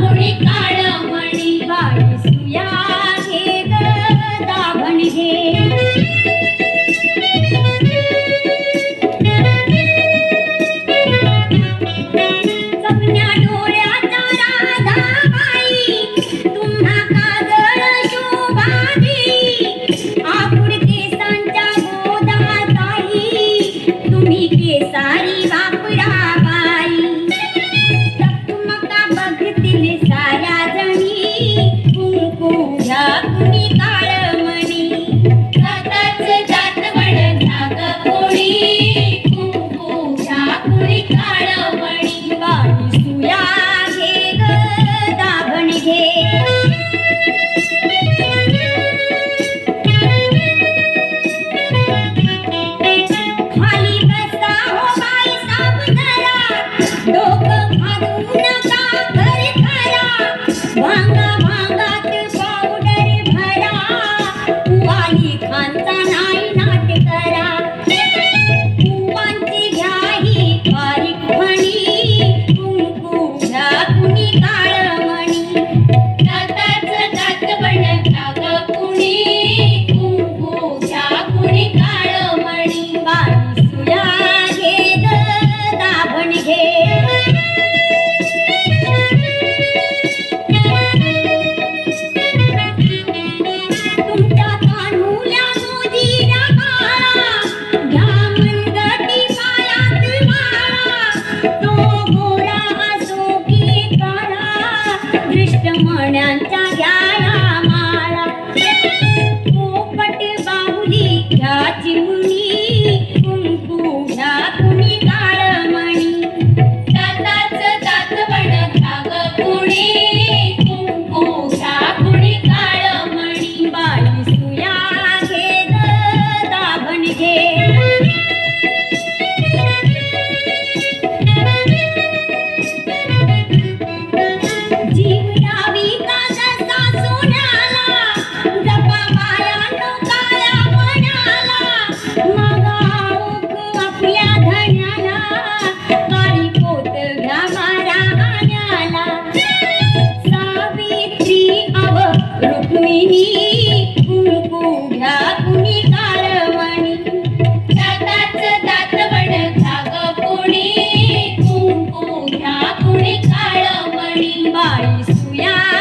पुढे काळ मणी वाढ सुया घे दाभण घे Mình. 念。Isso, ai.